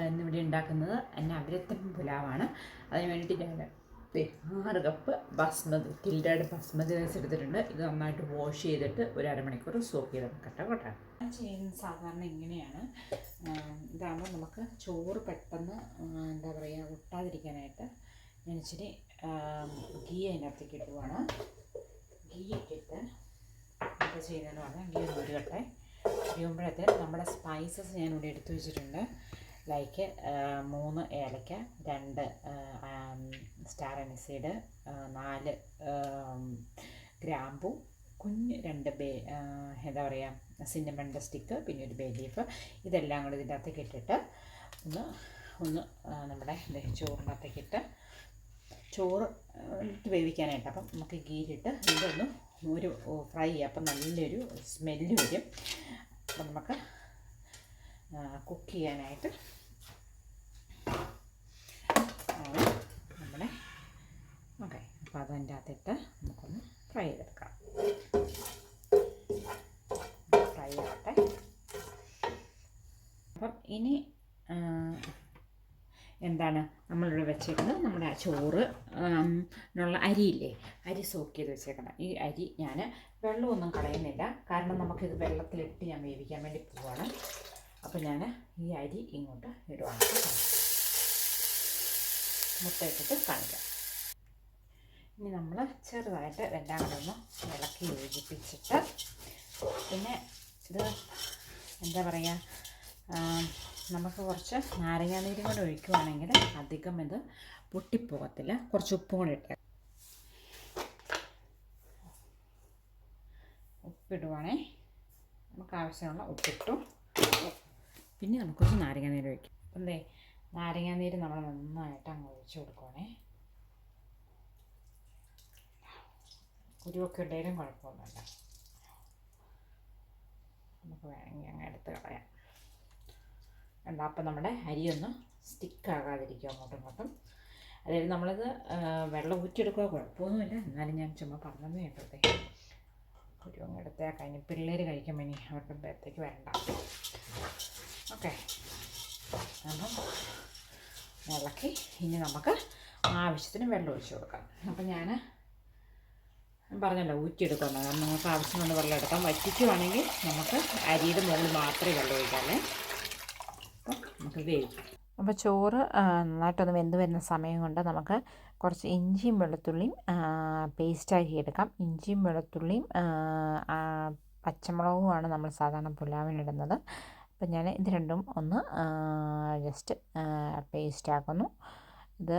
ഇന്നിവിടെ ഉണ്ടാക്കുന്നത് നവരത്തൻ പുലാവാണ്. അതിന് വേണ്ടിയിട്ട് ഞാൻ ആറ് കപ്പ് ബസ്മതി കിൽഡയുടെ ബസ്മതി റൈസ് എടുത്തിട്ടുണ്ട്. ഇത് നന്നായിട്ട് വാഷ് ചെയ്തിട്ട് ഒരു അരമണിക്കൂർ സോക്ക് ചെയ്ത് വെക്കട്ടെ കേട്ടോ. ഞാൻ ചെയ്യുന്നത് സാധാരണ ഇങ്ങനെയാണ്. ഇതാകുമ്പോൾ നമുക്ക് ചോറ് പെട്ടെന്ന് എന്താ പറയുക ഒട്ടാതിരിക്കാനായിട്ട് ഞാൻ ഇച്ചിരി ഗീ അതിനകത്തേക്ക് ഇടുവാണ് ഗീ ഇട്ടിട്ട് എന്താ ചെയ്യുന്നതെന്ന് പറഞ്ഞാൽ ഗീ ഉരുകട്ടെ ഉരുകുമ്പോഴത്തേന് നമ്മുടെ സ്പൈസസ് ഞാൻ ഇവിടെ എടുത്തു വെച്ചിട്ടുണ്ട്. ലൈക്ക് മൂന്ന് ഏലക്ക രണ്ട് സ്റ്റാർ അനിസീഡ് നാല് ഗ്രാമ്പു കുഞ്ഞ് രണ്ട് ബേ എന്താ പറയുക സിന്നമണിന്റെ സ്റ്റിക്ക് പിന്നെ ഒരു ബേ ലീഫ് ഇതെല്ലാം കൂടി ഇതിന്റെ അകത്തേക്ക് ഇട്ടിട്ട് ഒന്ന് ഒന്ന് നമ്മുടെ ചോറിനകത്തേക്ക് ഇട്ട് ചോറ് വേവിക്കാനായിട്ട് അപ്പം നമുക്ക് ഗീരിട്ട് ഇതൊന്ന് ഒരു ഫ്രൈ ചെയ്യാം. അപ്പം നല്ലൊരു സ്മെല്ല് വരും. അപ്പം നമുക്ക് കുക്ക് ചെയ്യാനായിട്ട്. നമ്മുടെ ഓക്കെ അപ്പോൾ അതിന്റെ അകത്തിട്ട് നമുക്കൊന്ന് ഫ്രൈ ചെയ്തെടുക്കാം. ഫ്രൈ ആവട്ടെ. അപ്പം ഇനി എന്താണ് നമ്മളിവിടെ വെച്ചേക്കുന്നത്? നമ്മുടെ ചോറ് ഉള്ള അരിയില്ലേ? അരി സോക്ക് ചെയ്ത് വെച്ചേക്കണം ഈ അരി ഞാൻ വെള്ളമൊന്നും കളയുന്നില്ല. കാരണം നമുക്കിത് വെള്ളത്തിലിട്ട് ഞാൻ വേവിക്കാൻ വേണ്ടി പോവാണ്. അപ്പോൾ ഞാൻ ഈ അരി ഇങ്ങോട്ട് ഇടുവാണ് കേട്ടോ. മുട്ട ഇട്ടിട്ട് കാണിക്കാം. ഇനി നമ്മൾ ചെറുതായിട്ട് എല്ലാം കൂടെ ഒന്ന് ഇളക്കി യോജിപ്പിച്ചിട്ട് പിന്നെ ഇത് എന്താ പറയുക നമുക്ക് കുറച്ച് നാരങ്ങാനീരും കൂടെ ഒഴിക്കുവാണെങ്കിൽ അധികം ഇത് പൊട്ടിപ്പോകത്തില്ല. കുറച്ച് ഉപ്പും കൂടെ ഇട്ട് ഉപ്പിടുവാണേ. നമുക്ക് ആവശ്യമുള്ള ഉപ്പിട്ടു. പിന്നെ നമുക്ക് കുറച്ച് നാരങ്ങാനീര് വയ്ക്കാം അപ്പം നാരങ്ങ നാരങ്ങാനീര് നമ്മൾ നന്നായിട്ട് അങ്ങ് ഒഴിച്ചു കൊടുക്കണേ കുരുവൊക്കെ ഉണ്ടെങ്കിലും കുഴപ്പമൊന്നുമില്ല. നമുക്ക് വേണമെങ്കിൽ അങ്ങ് എടുത്ത് കളയാം. എന്താ അപ്പം നമ്മുടെ അരിയൊന്ന് സ്റ്റിക്കാകാതിരിക്കും അങ്ങോട്ടും ഇങ്ങോട്ടും. അതായത് നമ്മളത് വെള്ളം ഊറ്റിയെടുക്കുക കുഴപ്പമൊന്നുമില്ല. എന്നാലും ഞാൻ ചുമ്മാ പറഞ്ഞതേ ഉണ്ടേ ഒരു അങ്ങ് എടുത്തേ കഴിഞ്ഞ് പിള്ളേർ കഴിക്കുമ്പോൾ ഇനി അവരുടെ ബേത്തേക്ക് വരണ്ട. ഓക്കെ. അപ്പം ഇളക്കി ഇനി നമുക്ക് ആവശ്യത്തിന് വെള്ളം ഒഴിച്ച് കൊടുക്കാം. അപ്പം ഞാൻ പറഞ്ഞല്ലോ ഊറ്റിയെടുക്കണം കാരണം നമുക്ക് ആവശ്യമുള്ള വെള്ളം എടുക്കാം. വറ്റിക്കുവാണെങ്കിൽ നമുക്ക് അരിയുടെ മുകളിൽ മാത്രമേ വെള്ളം ഒഴിക്കാമേ അപ്പം നമുക്ക് വേവിക്കാം. അപ്പോൾ ചോറ് നന്നായിട്ടൊന്ന് വെന്ത് വരുന്ന സമയം കൊണ്ട് നമുക്ക് കുറച്ച് ഇഞ്ചിയും വെളുത്തുള്ളിയും പേസ്റ്റാക്കി എടുക്കാം. ഇഞ്ചിയും വെളുത്തുള്ളിയും പച്ചമുളകുമാണ് നമ്മൾ സാധാരണ പുലാവിനിടുന്നത്. അപ്പം ഞാൻ ഇത് രണ്ടും ഒന്ന് ജസ്റ്റ് പേസ്റ്റാക്കുന്നു ഇത്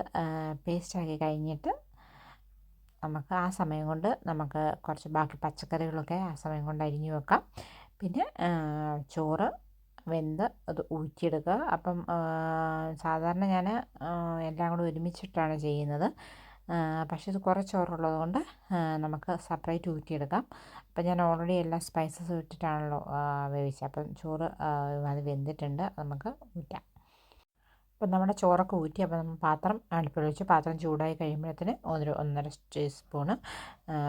പേസ്റ്റാക്കി കഴിഞ്ഞിട്ട് നമുക്ക് ആ സമയം കൊണ്ട് നമുക്ക് കുറച്ച് ബാക്കി പച്ചക്കറികളൊക്കെ ആ സമയം കൊണ്ട് അരിഞ്ഞു വെക്കാം. പിന്നെ ചോറ് വെന്ത് അത് ഊറ്റിയെടുക്കുക. അപ്പം സാധാരണ ഞാൻ എല്ലാം കൂടെ ഒരുമിച്ചിട്ടാണ് ചെയ്യുന്നത്. പക്ഷേ ഇത് കുറച്ചോറുള്ളത് കൊണ്ട് നമുക്ക് സെപ്പറേറ്റ് ഊറ്റിയെടുക്കാം. അപ്പം ഞാൻ ഓൾറെഡി എല്ലാ സ്പൈസസ് ഇട്ടിട്ടാണല്ലോ വേവിച്ചത്. അപ്പം ചോറ് അത് വെന്തിട്ടുണ്ട്. നമുക്ക് ഊറ്റാം. അപ്പം നമ്മുടെ ചോറൊക്കെ ഊറ്റി അപ്പം നമ്മൾ പാത്രം അടുപ്പിൽ വെച്ച് പാത്രം ചൂടായി കഴിയുമ്പോഴത്തേന് ഒരു ഒന്നര ടീസ്പൂണ്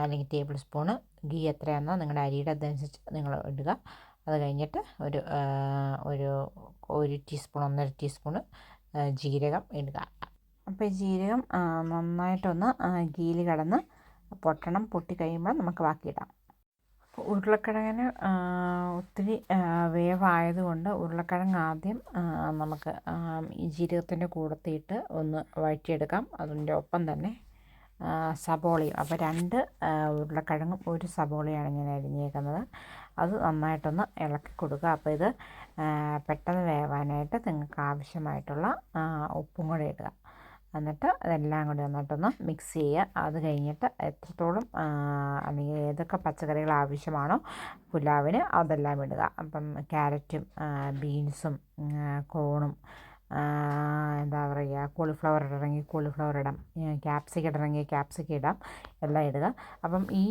അല്ലെങ്കിൽ ടേബിൾ സ്പൂണ് ഗീ എത്രയാണെന്നോ നിങ്ങളുടെ അരിയുടെ അതനുസരിച്ച് നിങ്ങൾ ഇടുക. അത് കഴിഞ്ഞിട്ട് ഒരു ഒരു ഒരു ടീസ്പൂൺ ഒന്നര ടീസ്പൂണ് ജീരകം ഇടുക. അപ്പോൾ ഈ ജീരകം നന്നായിട്ടൊന്ന് ഗീൽ കടന്ന് പൊട്ടണം. പൊട്ടി കഴിയുമ്പോൾ നമുക്ക് ബാക്കിയിടാം. അപ്പോൾ ഉരുളക്കിഴങ്ങിന് ഒത്തിരി വേവായതുകൊണ്ട് ഉരുളക്കിഴങ്ങ് ആദ്യം നമുക്ക് ഈ ജീരകത്തിന്റെ കൂടത്തിയിട്ട് ഒന്ന് വഴറ്റിയെടുക്കാം. അതിന്റെ ഒപ്പം തന്നെ സബോളയും. അപ്പോൾ രണ്ട് ഉരുളക്കിഴങ്ങും ഒരു സബോളയാണ് ഞാൻ അരിഞ്ഞേക്കുന്നത്. അത് നന്നായിട്ടൊന്ന് ഇളക്കി കൊടുക്കുക. അപ്പോൾ ഇത് പെട്ടെന്ന് വേവാനായിട്ട് നിങ്ങൾക്ക് ആവശ്യമായിട്ടുള്ള ഉപ്പും കൂടെ ഇടുക. എന്നിട്ട് അതെല്ലാം കൂടി നന്നായിട്ടൊന്ന് മിക്സ് ചെയ്യുക. അത് കഴിഞ്ഞിട്ട് എത്രത്തോളം അല്ലെങ്കിൽ ഏതൊക്കെ പച്ചക്കറികൾ ആവശ്യമാണോ പുലാവിന് അതെല്ലാം ഇടുക. അപ്പം ക്യാരറ്റും ബീൻസും കോണും എന്താ പറയുക കോളിഫ്ലവർ ഇടണമെങ്കിൽ കോളിഫ്ലവർ ഇടാം. ക്യാപ്സിക്കം ഇടണമെങ്കിൽ ക്യാപ്സിക്കം ഇടാം. എല്ലാം ഇടുക. അപ്പം ഈ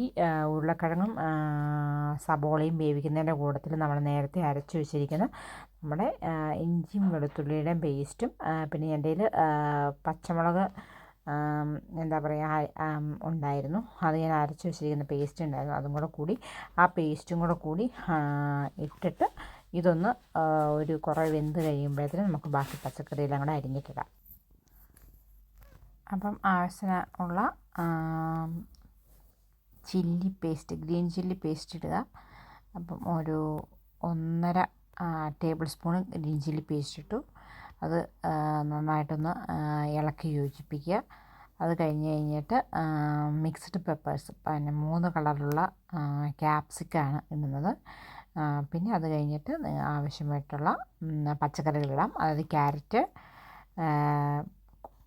ഉരുളക്കിഴങ്ങും സബോളയും വേവിക്കുന്നതിന്റെ കൂട്ടത്തിൽ നമ്മൾ നേരത്തെ അരച്ചു വെച്ചിരിക്കുന്ന നമ്മുടെ ഇഞ്ചിയും വെളുത്തുള്ളിയുടെയും പേസ്റ്റും പിന്നെ എന്റെ പച്ചമുളക് എന്താ പറയുക ഉണ്ടായിരുന്നു. അത് ഞാൻ അരച്ച് വെച്ചിരിക്കുന്ന പേസ്റ്റ് ഉണ്ടായിരുന്നു. അതും കൂടെ കൂടി ആ പേസ്റ്റും കൂടെ കൂടി ഇട്ടിട്ട് ഇതൊന്ന് ഒരു കുറേ വെന്ത് കഴിയുമ്പോഴത്തേനും നമുക്ക് ബാക്കി പച്ചക്കറിയെല്ലാം കൂടെ അരിഞ്ഞിട്ടിടാം. അപ്പം ആവശ്യത്തിന് ഉള്ള chilli paste green chilli paste ഇടുക. അപ്പം ഒരു ഒന്നര table spoon green chilli paste ഇട്ടു. അത് നന്നായിട്ടൊന്ന് ഇളക്കി യോജിപ്പിക്കുക. അത് കഴിഞ്ഞ് കഴിഞ്ഞിട്ട് മിക്സ്ഡ് പെപ്പേഴ്സ് പിന്നെ മൂന്ന് കളറുള്ള ക്യാപ്സിക്കാണ് ഇടുന്നത്. പിന്നെ അത് കഴിഞ്ഞിട്ട് ആവശ്യമായിട്ടുള്ള പച്ചക്കറികളിടാം. അതായത് ക്യാരറ്റ്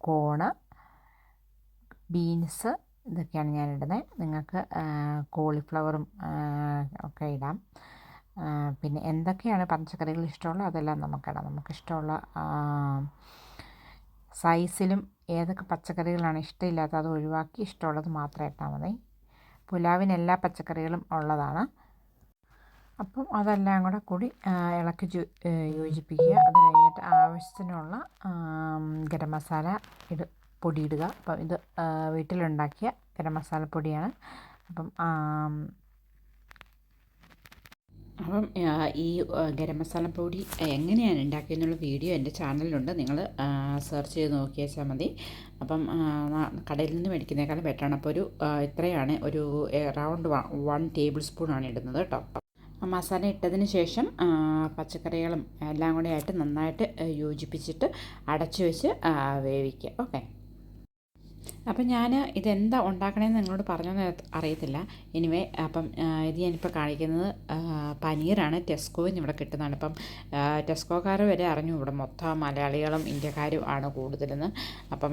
കോണ് ബീൻസ് ഇതൊക്കെയാണ് ഞാൻ ഇടുന്നത് നിങ്ങൾക്ക് കോളിഫ്ലവറും ഒക്കെ ഇടാം. പിന്നെ എന്തൊക്കെയാണ് പച്ചക്കറികൾ ഇഷ്ടമുള്ളത് അതെല്ലാം നമുക്കിടാം. നമുക്കിഷ്ടമുള്ള സൈസിലും ഏതൊക്കെ പച്ചക്കറികളാണ് ഇഷ്ടമില്ലാത്തത് അത് ഒഴിവാക്കി ഇഷ്ടമുള്ളത് മാത്രമേ ഇട്ടാൽ മതി. പുലാവിന് എല്ലാ പച്ചക്കറികളും ഉള്ളതാണ്. അപ്പം അതെല്ലാം കൂടെ കൂടി ഇളക്കി യോജിപ്പിക്കുക. അത് കഴിഞ്ഞിട്ട് ആവശ്യത്തിനുള്ള ഗരം മസാല ഇത് പൊടിയിടുക. അപ്പം ഇത് വീട്ടിലുണ്ടാക്കിയ ഗരം മസാല പൊടിയാണ്. അപ്പം അപ്പം ഈ ഗരം മസാല പൊടി എങ്ങനെയാണ് ഉണ്ടാക്കിയെന്നുള്ള വീഡിയോ എന്റെ ചാനലിലുണ്ട്. നിങ്ങൾ സെർച്ച് ചെയ്ത് നോക്കിയാൽ മതി. അപ്പം കടയിൽ നിന്ന് മേടിക്കുന്നേക്കാളും ബെറ്ററാണ് അപ്പോൾ ഒരു ഇത്രയാണ്. ഒരു എറൗണ്ട് വൺ ടേബിൾ സ്പൂണാണ് ഇടുന്നത് കേട്ടോ. മസാല ഇട്ടതിന് ശേഷം പച്ചക്കറികളും എല്ലാം കൂടെ ആയിട്ട് നന്നായിട്ട് യോജിപ്പിച്ചിട്ട് അടച്ചു വെച്ച് വേവിക്കുക. ഓക്കെ? അപ്പം ഞാൻ ഇതെന്താ ഉണ്ടാക്കണേന്ന് നിങ്ങളോട് പറഞ്ഞെന്ന് അറിയത്തില്ല. എനിവേ അപ്പം ഇത് ഞാനിപ്പോൾ കാണിക്കുന്നത് പനീറാണ്. ടെസ്കോയിൽ ഇവിടെ കിട്ടുന്നതാണ്. ഇപ്പം ടെസ്കോക്കാർ വരെ അറിഞ്ഞു. ഇവിടെ മൊത്തം മലയാളികളും ഇന്ത്യക്കാരും ആണ് കൂടുതലെന്ന്. അപ്പം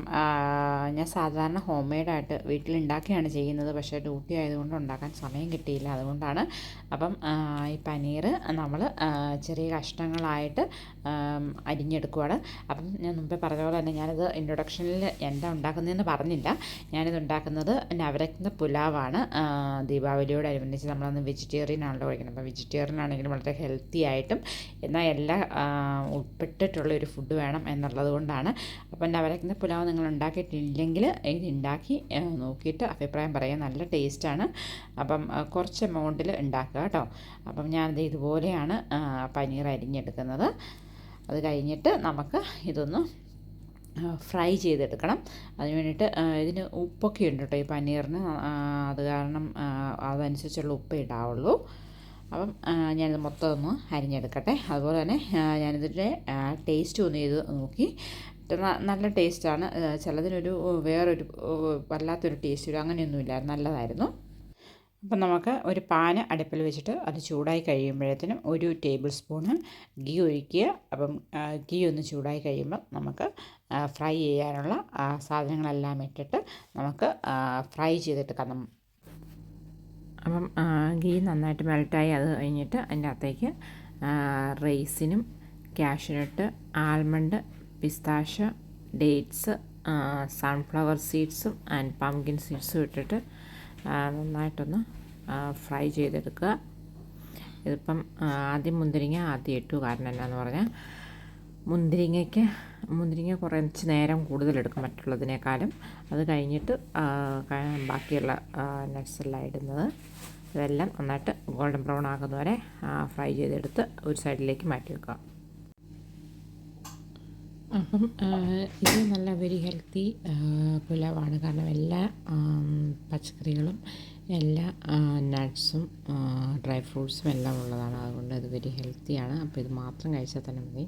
ഞാൻ സാധാരണ ഹോം മെയ്ഡായിട്ട് വീട്ടിലുണ്ടാക്കിയാണ് ചെയ്യുന്നത്. പക്ഷേ ഡ്യൂട്ടി ആയതുകൊണ്ട് ഉണ്ടാക്കാൻ സമയം കിട്ടിയില്ല. അതുകൊണ്ടാണ്. അപ്പം ഈ പനീർ നമ്മൾ ചെറിയ കഷ്ണങ്ങളായിട്ട് അരിഞ്ഞെടുക്കുവാണ്. അപ്പം ഞാൻ മുമ്പേ പറഞ്ഞ പോലെ തന്നെ ഞാനത് ഇൻട്രൊഡക്ഷനിൽ എന്താ ഉണ്ടാക്കുന്നതെന്ന് പറഞ്ഞില്ല. ഞാനിത് ഉണ്ടാക്കുന്നത് നവരത്ന പുലാവാണ്. ദീപാവലിയോടനുബന്ധിച്ച് നമ്മളന്ന് വെജിറ്റേറിയൻ ആണല്ലോ കഴിക്കുന്നത്. അപ്പോൾ വെജിറ്റേറിയൻ ആണെങ്കിലും വളരെ ഹെൽത്തി ആയിട്ടും എന്നാൽ എല്ലാം ഉൾപ്പെട്ടിട്ടുള്ള ഒരു ഫുഡ് വേണം എന്നുള്ളത് കൊണ്ടാണ്. അപ്പോൾ നവരത്ന പുലാവ് നിങ്ങൾ ഉണ്ടാക്കിയിട്ടില്ലെങ്കിൽ ഇത് ഉണ്ടാക്കി നോക്കിയിട്ട് അഭിപ്രായം പറയാം നല്ല ടേസ്റ്റാണ് അപ്പം കുറച്ച് എമൗണ്ടിൽ ഉണ്ടാക്കുക കേട്ടോ. അപ്പം ഞാനത് ഇതുപോലെയാണ് പനീർ അരിഞ്ഞെടുക്കുന്നത്. അത് കഴിഞ്ഞിട്ട് നമുക്ക് ഇതൊന്ന് ഫ്രൈ ചെയ്തെടുക്കണം. അതിന് വേണ്ടിയിട്ട് ഇതിന് ഉപ്പൊക്കെ ഉണ്ട് കേട്ടോ ഈ പനീറിന്. അത് കാരണം അതനുസരിച്ചുള്ള ഉപ്പ് ഇടാവുള്ളൂ. അപ്പം ഞാനിത് മൊത്തം ഒന്ന് അരിഞ്ഞെടുക്കട്ടെ. അതുപോലെ തന്നെ ഞാനിതിന്റെ ടേസ്റ്റ് ഒന്ന് ചെയ്ത് നോക്കി. നല്ല ടേസ്റ്റാണ് ചിലതിനൊരു വേറൊരു വല്ലാത്തൊരു ടേസ്റ്റ് വരും അങ്ങനെയൊന്നുമില്ല നല്ലതായിരുന്നു. അപ്പം നമുക്ക് ഒരു പാന് അടുപ്പിൽ വെച്ചിട്ട് അത് ചൂടായി കഴിയുമ്പോഴത്തേനും ഒരു ടേബിൾ സ്പൂണ് ഗീ ഒഴിക്കുക. അപ്പം ഗീ ഒന്ന് ചൂടായി കഴിയുമ്പോൾ നമുക്ക് ഫ്രൈ ചെയ്യാനുള്ള സാധനങ്ങളെല്ലാം ഇട്ടിട്ട് നമുക്ക് ഫ്രൈ ചെയ്തിട്ട് ചെയ്തെടുക്കാം അപ്പം ഗീ നന്നായിട്ട് മെൽട്ടായി അത് കഴിഞ്ഞിട്ട് അതിന്റെ അകത്തേക്ക് റൈസിനും cashew nut almond pistachio dates sunflower സീഡ്സും and pumpkin സീഡ്സും ഇട്ടിട്ട് നന്നായിട്ടൊന്ന് ഫ്രൈ ചെയ്തെടുക്കുക. ഇതിപ്പം ആദ്യം മുന്തിരിങ്ങ ആദ്യം ഇട്ടു. കാരണം എന്നാന്ന് പറഞ്ഞാൽ മുന്തിരിങ്ങയ്ക്ക് മുന്തിരിങ്ങ കുറച്ച് നേരം കൂടുതലെടുക്കും മറ്റുള്ളതിനേക്കാളും. അത് കഴിഞ്ഞിട്ട് ബാക്കിയുള്ള നട്ട്സെല്ലാം ഇടുന്നത്. ഇതെല്ലാം നന്നായിട്ട് ഗോൾഡൻ ബ്രൗൺ ആകുന്നവരെ ഫ്രൈ ചെയ്തെടുത്ത് ഒരു സൈഡിലേക്ക് മാറ്റി വെക്കുക. അപ്പം ഇത് നല്ല വെരി ഹെൽത്തി പുലാവാണ്. കാരണം എല്ലാ പച്ചക്കറികളും എല്ലാ നട്ട്സും ഡ്രൈ ഫ്രൂട്ട്സും എല്ലാം ഉള്ളതാണ്. അതുകൊണ്ട് അത് വെരി ഹെൽത്തിയാണ് അപ്പോൾ ഇത് മാത്രം കഴിച്ചാൽ തന്നെ മതി.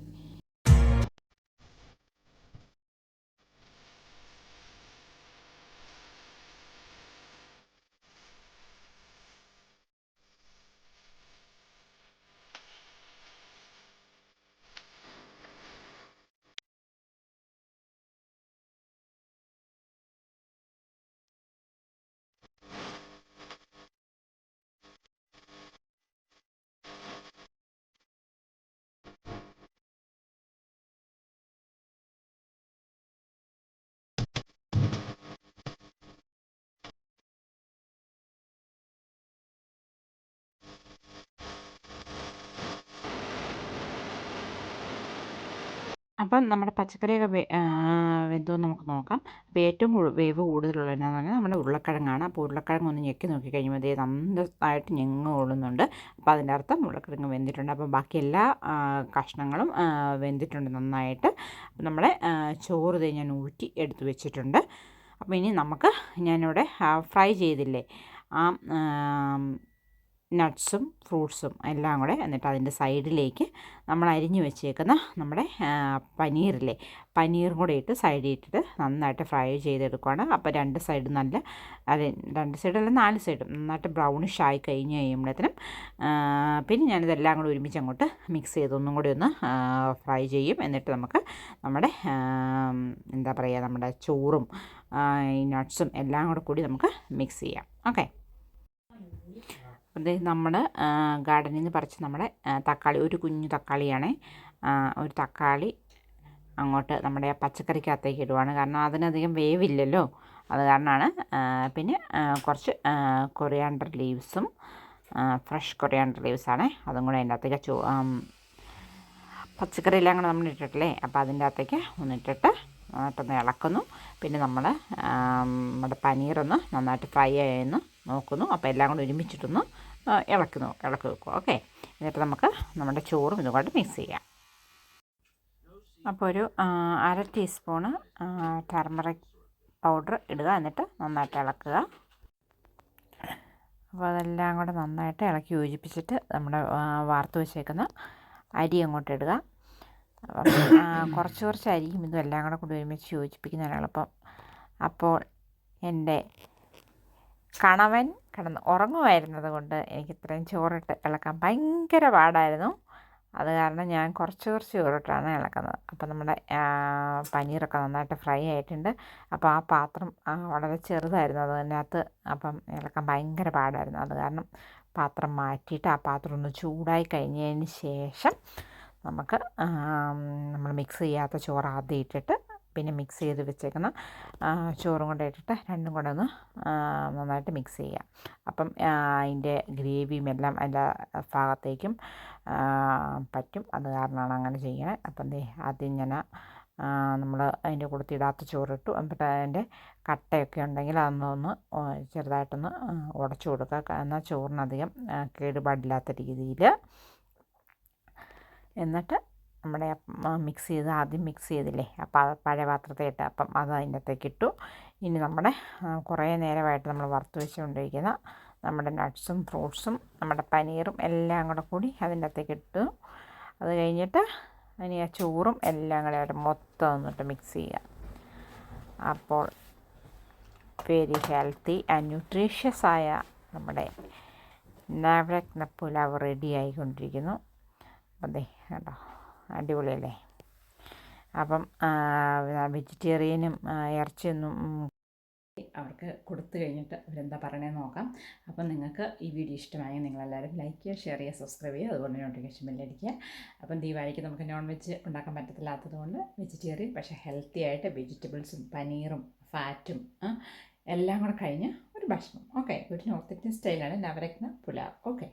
അപ്പം നമ്മുടെ പച്ചക്കറിയൊക്കെ വെ വെന്തോ നമുക്ക് നോക്കാം. അപ്പോൾ ഏറ്റവും വേവ് കൂടുതലുള്ള എന്നാന്ന് പറഞ്ഞാൽ നമ്മുടെ ഉരുളക്കിഴങ്ങാണ്. അപ്പോൾ ഉരുളക്കിഴങ്ങ് ഒന്ന് ഞെക്കി നോക്കി കഴിയുമ്പോൾ അതേ നന്നായിട്ട് ഞെങ്ങ് കൊള്ളുന്നുണ്ട്. അപ്പോൾ അതിന്റെ അർത്ഥം ഉരുളക്കിഴങ്ങ് വെന്തിട്ടുണ്ട്. അപ്പോൾ ബാക്കി എല്ലാ കഷ്ണങ്ങളും വെന്തിട്ടുണ്ട് നന്നായിട്ട്. നമ്മളെ ചോറ് തേ ഞാൻ ഊറ്റി എടുത്ത് വെച്ചിട്ടുണ്ട്. അപ്പോൾ ഇനി നമുക്ക് ഞാനിവിടെ ഫ്രൈ ചെയ്തില്ലേ? ആ നട്ട്സും ഫ്രൂട്ട്സും എല്ലാം കൂടെ എന്നിട്ട് അതിന്റെ സൈഡിലേക്ക് നമ്മൾ അരിഞ്ഞു വെച്ചേക്കുന്ന നമ്മുടെ പനീറില്ലേ പനീറും കൂടെ ഇട്ട് സൈഡിൽ ഇട്ടിട്ട് നന്നായിട്ട് ഫ്രൈ ചെയ്തെടുക്കുകയാണ് അപ്പോൾ രണ്ട് സൈഡും നല്ല അതെ രണ്ട് സൈഡല്ല നാല് സൈഡും നന്നായിട്ട് ബ്രൗണിഷ് ആയി കഴിഞ്ഞ് കഴിയുമ്പോഴത്തേനും പിന്നെ ഞാനിതെല്ലാം കൂടെ ഒരുമിച്ച് അങ്ങോട്ട് മിക്സ് ചെയ്ത് ഒന്നും കൂടി ഒന്ന് ഫ്രൈ ചെയ്യും. എന്നിട്ട് നമുക്ക് നമ്മുടെ എന്താ പറയുക നമ്മുടെ ചോറും ഈ നട്ട്സും എല്ലാം കൂടെ കൂടി നമുക്ക് മിക്സ് ചെയ്യാം. ഓക്കെ അത് നമ്മൾ ഗാർഡനിൽ നിന്ന് പറിച്ച് നമ്മുടെ തക്കാളി ഒരു കുഞ്ഞു തക്കാളിയാണ്. ഒരു തക്കാളി അങ്ങോട്ട് നമ്മുടെ പച്ചക്കറിക്കകത്തേക്ക് ഇടുവാണ്. കാരണം അതിനധികം വേവില്ലല്ലോ. അത് കാരണമാണ് പിന്നെ കുറച്ച് കൊറിയാണ്ടർ ലീവ്സും ഫ്രഷ് കൊറിയാണ്ടർ ലീവ്സാണ് അതും കൂടെ അതിന്റെ അകത്തേക്ക് ചോ പച്ചക്കറി എല്ലാം കൂടെ നമ്മൾ ഇട്ടിട്ടില്ലേ? അപ്പോൾ അതിന്റെ അകത്തേക്ക് ഒന്നിട്ടിട്ട് നന്നായിട്ടൊന്ന് ഇളക്കുന്നു. പിന്നെ നമ്മൾ നമ്മുടെ പനീറൊന്ന് നന്നായിട്ട് ഫ്രൈ ആയെന്ന് നോക്കുന്നു. അപ്പോൾ എല്ലാം കൂടെ ഒരുമിച്ചിട്ടൊന്ന് ഇളക്കുന്നു ഇളക്കി വെക്കുക. ഓക്കെ. എന്നിട്ട് നമുക്ക് നമ്മുടെ ചോറും ഇതുകൊണ്ട് മിക്സ് ചെയ്യാം. അപ്പോൾ ഒരു അര ടീസ്പൂണ് ടർമറിക് പൗഡർ ഇടുക. എന്നിട്ട് നന്നായിട്ട് ഇളക്കുക. അപ്പോൾ അതെല്ലാം കൂടെ നന്നായിട്ട് ഇളക്കി യോജിപ്പിച്ചിട്ട് നമ്മുടെ വാർത്ത് വെച്ചേക്കുന്ന അരി അങ്ങോട്ട് ഇടുക. കുറച്ച് കുറച്ച് അരിയും ഇതും എല്ലാം കൂടെ കൂടി ഒരുമിച്ച് യോജിപ്പിക്കുന്നതാണ് എളുപ്പം. അപ്പോൾ എന്റെ കണവൻ കിടന്ന് ഉറങ്ങുമായിരുന്നത് കൊണ്ട് എനിക്ക് ഇത്രയും ചോറിട്ട് ഇളക്കാൻ ഭയങ്കര പാടായിരുന്നു. അത് കാരണം ഞാൻ കുറച്ച് കുറച്ച് ചോറിട്ടാണ് ഇളക്കുന്നത്. അപ്പം നമ്മുടെ പനീറൊക്കെ നന്നായിട്ട് ഫ്രൈ ആയിട്ടുണ്ട്. അപ്പോൾ ആ പാത്രം വളരെ ചെറുതായിരുന്നു അതിനകത്ത്. അപ്പം ഇളക്കാൻ ഭയങ്കര പാടായിരുന്നു. അത് കാരണം പാത്രം മാറ്റിയിട്ട് ആ പാത്രം ഒന്ന് ചൂടായി കഴിഞ്ഞതിന് ശേഷം നമുക്ക് നമ്മൾ മിക്സ് ചെയ്യാത്ത ചോറ് ആദ്യം ഇട്ടിട്ട് പിന്നെ മിക്സ് ചെയ്ത് വെച്ചേക്കുന്ന ചോറും കൂടെ ഇട്ടിട്ട് രണ്ടും കൂടെ ഒന്ന് നന്നായിട്ട് മിക്സ് ചെയ്യാം. അപ്പം അതിന്റെ ഗ്രേവിയും എല്ലാം എല്ലാ ഭാഗത്തേക്കും പറ്റും. അത് കാരണമാണ് അങ്ങനെ ചെയ്യണേ. അപ്പം ദേ ആദ്യം ഞാൻ നമ്മൾ അതിന്റെ ചോറ് ചോറിട്ടു. എന്നിട്ട് അതിന്റെ കട്ടയൊക്കെ ഉണ്ടെങ്കിൽ അതൊന്നൊന്ന് ചെറുതായിട്ടൊന്ന് ഉടച്ചു കൊടുക്കുക. എന്നാൽ ചോറിനധികം കേടുപാടില്ലാത്ത രീതിയിൽ എന്നിട്ട് നമ്മുടെ മിക്സ് ചെയ്ത് ആദ്യം മിക്സ് ചെയ്തില്ലേ അപ്പോൾ പഴയ പാത്രത്തിലിട്ട് അപ്പം അത് അതിന്റെ അകത്തേക്ക് ഇട്ടു. ഇനി നമ്മുടെ കുറേ നേരമായിട്ട് നമ്മൾ വറുത്ത് വെച്ചുകൊണ്ടിരിക്കുന്ന നമ്മുടെ നട്ട്സും ഫ്രൂട്ട്സും നമ്മുടെ പനീറും എല്ലാം കൂടെ കൂടി അതിന്റെ അകത്തേക്ക് ഇട്ടു. അത് കഴിഞ്ഞിട്ട് ഇനി ആ ചോറും എല്ലാം കൂടെ ആയിട്ട് മൊത്തം ഒന്നിട്ട് മിക്സ് ചെയ്യുക. അപ്പോൾ വെരി ഹെൽത്തി ആൻഡ് ന്യൂട്രീഷ്യസ് ആയ നമ്മുടെ നവരത്ന പുലാവ് റെഡി ആയിക്കൊണ്ടിരിക്കുന്നു. അതെ കേട്ടോ. അടിപൊളിയല്ലേ? അപ്പം വെജിറ്റേറിയനും ഇറച്ചിയൊന്നും അവർക്ക് കൊടുത്തു കഴിഞ്ഞിട്ട് അവരെന്താ പറയണേ നോക്കാം. അപ്പം നിങ്ങൾക്ക് ഈ വീഡിയോ ഇഷ്ടമായി നിങ്ങളെല്ലാവരും ലൈക്ക് ചെയ്യുക ഷെയർ ചെയ്യുക സബ്സ്ക്രൈബ് ചെയ്യുക അതുകൊണ്ട് നോട്ടിഫിക്കേഷൻ ബില്ലടിക്കുക അപ്പം ദീപാവലിക്ക് നമുക്ക് നോൺ വെജ് ഉണ്ടാക്കാൻ പറ്റത്തില്ലാത്തത് കൊണ്ട് വെജിറ്റേറിയൻ പക്ഷേ ഹെൽത്തി ആയിട്ട് വെജിറ്റബിൾസും പനീറും ഫാറ്റും എല്ലാം കൂടെ കഴിഞ്ഞ് ഒരു ഭക്ഷണം. ഓക്കെ ഒരു നോർത്ത് ഇന്ത്യൻ സ്റ്റൈലാണ് നവരത്ന പുലാവ്. ഓക്കെ